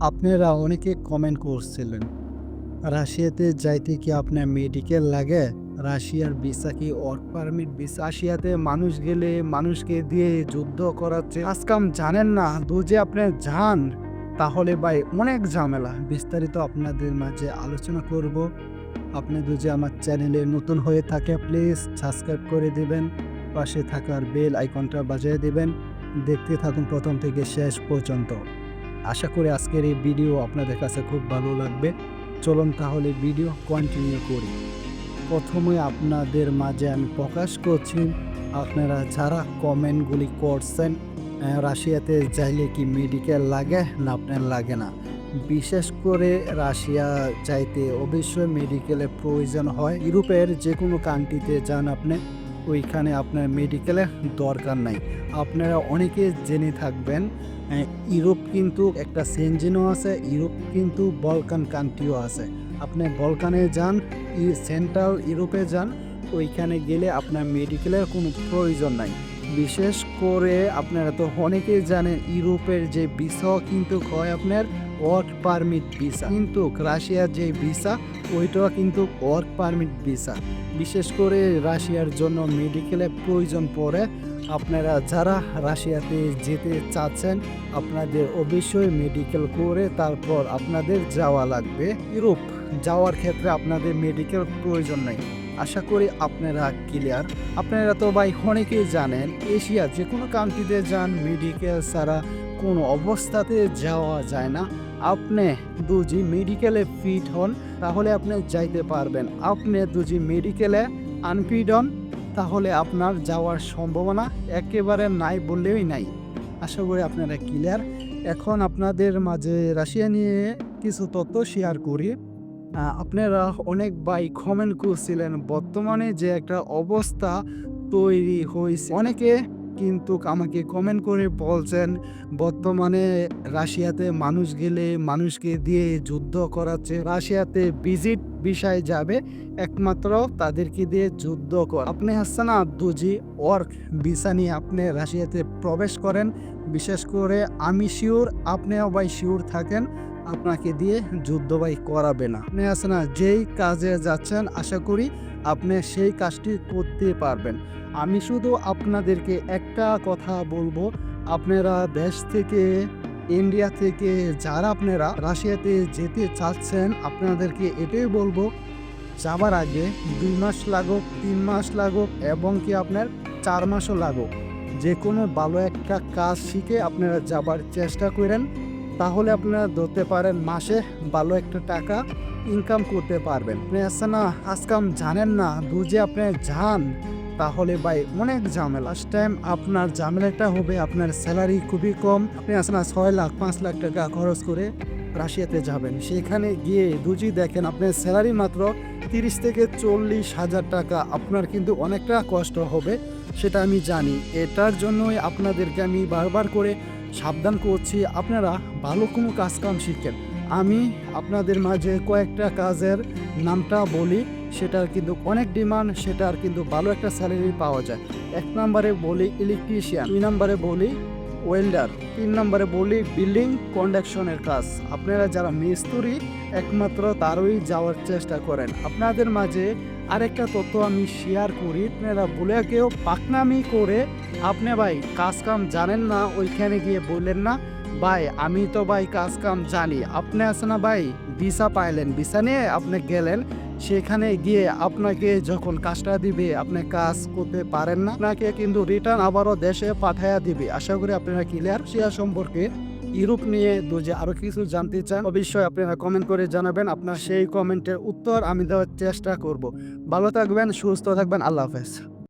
আপনারা অনেকে কমেন্ট করছিলেন, রাশিয়াতে যাইতে কি আপনার মেডিকেল লাগে? রাশিয়ার ভিসা কি ওয়ার্ক পারমিট ভিসা রাশিয়াতে মানুষ গেলে মানুষকে দিয়ে যুদ্ধ করাচ্ছে আজকাম জানেন না দুজে আপনি যান, তাহলে ভাই অনেক ঝামেলা। বিস্তারিত আপনাদের মাঝে আলোচনা করব। আপনি দুজে আমার চ্যানেলে নতুন হয়ে থাকে প্লিজ সাবস্ক্রাইব করে দিবেন, পাশে থাকার বেল আইকনটা বাজিয়ে দিবেন। দেখতে থাকুন প্রথম থেকে শেষ পর্যন্ত। আশা করি আজকের এই ভিডিও আপনাদের কাছে খুব ভালো লাগবে। চলুন তাহলে ভিডিও কন্টিনিউ করি। প্রথমে আপনাদের মাঝে আমি প্রকাশ করছি, আপনারা যারা কমেন্টগুলি করছেন রাশিয়াতে যাইলে কি মেডিকেল লাগে না আপনার লাগে না। বিশেষ করে রাশিয়া যাইতে অবশ্যই মেডিকেলের প্রয়োজন হয়। ইউরোপের যে কোনো কান্ট্রিতে যান আপনি ওইখানে আপনার মেডিকেলের দরকার নাই। আপনারা অনেকে জেনে থাকবেন ইউরোপ কিন্তু একটা সেনজেনও আছে, ইউরোপ কিন্তু বলকান কান্ট্রিও আছে। আপনি বলকানে যান সেন্ট্রাল ইউরোপে যান, ওইখানে গেলে আপনার মেডিকেলের কোনো প্রয়োজন নাই। বিশেষ করে আপনারা তো অনেকেই জানেন, ইউরোপের যে ভিসা কিন্তু হয় আপনার ওয়ার্ক পারমিট ভিসা কিন্তু রাশিয়ার যে ভিসা ওইটাও কিন্তু ওয়ার্ক পারমিট ভিসা বিশেষ করে রাশিয়ার জন্য মেডিকেলের প্রয়োজন পড়ে। আপনারা যারা রাশিয়াতে যেতে চাচ্ছেন, আপনাদের অবশ্যই মেডিকেল করে তারপর আপনাদের যাওয়া লাগবে। ইউরোপ যাওয়ার ক্ষেত্রে আপনাদের মেডিকেল প্রয়োজন নেই। আশা করি আপনারা ক্লিয়ার আপনারা তো ভাই অনেকেই জানেন এশিয়া যে কোনো কান্ট্রিতে যান মেডিকেল ছাড়া কোনো অবস্থাতে যাওয়া যায় না। আপনি দুজি মেডিকেলে ফিট হন, তাহলে আপনি যাইতে পারবেন। আপনি দুজি মেডিকেলে আনফিট হন, তাহলে আপনার যাওয়ার সম্ভাবনা একেবারে নাই বললেই নাই। আশা করি আপনারা ক্লিয়ার এখন আপনাদের মাঝে রাশিয়া নিয়ে কিছু তথ্য শেয়ার করি। আপনারা অনেক ভাই কমেন্ট করছিলেন, বর্তমানে যে একটা অবস্থা তৈরি হয়েছে। অনেকে কিন্তু আমাকে কমেন্ট করে বলছেন, বর্তমানে রাশিয়াতে মানুষ গেলে মানুষকে দিয়ে যুদ্ধ করাচ্ছে। রাশিয়াতে ভিজিট বিষয় যাবে, একমাত্র তাদেরকে দিয়ে যুদ্ধ কর। আপনি আসছে না দুজি ওয়ার্ক ভিসা নিয়ে আপনি রাশিয়াতে প্রবেশ করেন। বিশেষ করে আমি শিওর আপনিও ভাই শিওর থাকেন। আপনাকে দিয়ে যুদ্ধ ভাই করাবে না। আপনি আছে না, যেই কাজে যাচ্ছেন, আশা করি আপনি সেই কাজটি করতে পারবেন। আমি শুধু আপনাদেরকে একটা কথা বলব, আপনারা দেশ থেকে, ইন্ডিয়া থেকে, যারা আপনারা রাশিয়াতে যেতে চাচ্ছেন, আপনাদেরকে এটাই বলব, যাবার আগে দুই মাস লাগুক, তিন মাস লাগুক, এবং কি আপনার চার মাসও লাগুক। যে কোনো ভালো একটা কাজ শিখে আপনারা যাবার চেষ্টা করেন। তাহলে আপনারা ধরতে পারেন মাসে ভালো একটা টাকা ইনকাম করতে পারবেন। আছে না আজকাম জানেন না বুঝে আপনি যান, তাহলে ভাই অনেক ঝামেলা। লাস্ট টাইম আপনার ঝামেলাটা হবে আপনার স্যালারি খুবই কম। আপনি আছে না, ছয় লাখ, পাঁচ লাখ টাকা খরচ করে রাশিয়াতে যাবেন। সেখানে গিয়ে দুজি দেখেন, আপনার স্যালারি মাত্র তিরিশ থেকে চল্লিশ হাজার টাকা। আপনার কিন্তু অনেকটা কষ্ট হবে, সেটা আমি জানি। এটার জন্যই আপনাদেরকে আমি বারবার করে সাবধান করছি। আপনারা ভালো কোনো কাজ কাম শিখেন। আমি আপনাদের মাঝে কয়েকটা কাজের নামটা বলি, সেটার কিন্তু অনেক ডিমান্ড, সেটার কিন্তু ভালো একটা স্যালারি পাওয়া যায়। এক নম্বরে বলি ইলেকট্রিশিয়ান, দুই নম্বরে বলি ওয়েল্ডার, তিন নম্বরে বলি বিল্ডিং কন্ডাকশনের কাজ। আপনারা যারা মিস্ত্রি, একমাত্র তারই যাওয়ার চেষ্টা করেন। আপনাদের মাঝে আরেকটা তথ্য আমি শেয়ার করি। আপনারা বলে কেউ পাকনামি করে আপনি ভাই কাজ কাম জানেন না, ওইখানে গিয়ে বললেন না। ভাই, আমি তো ভাই কাজ কাম জানি। আপনি আছে না ভাই? ভিসা পাইলেন। ভিসা নিয়ে আপনি গেলেন। সেখানে গিয়ে আপনাকে যখন কাজটা দিবে, আপনি কাজ করতে পারেন না। আপনাকে কিন্তু রিটার্ন আবারও দেশে পাঠাইয়া দিবে। আশা করি আপনারা ক্লিয়ার শেয়ার সম্পর্কে ইউরোপ নিয়ে যে আরও কিছু জানতে চান, অবশ্যই আপনারা কমেন্ট করে জানাবেন। আপনার সেই কমেন্টের উত্তর আমি দেওয়ার চেষ্টা করব। ভালো থাকবেন, সুস্থ থাকবেন, আল্লাহ হাফেজ।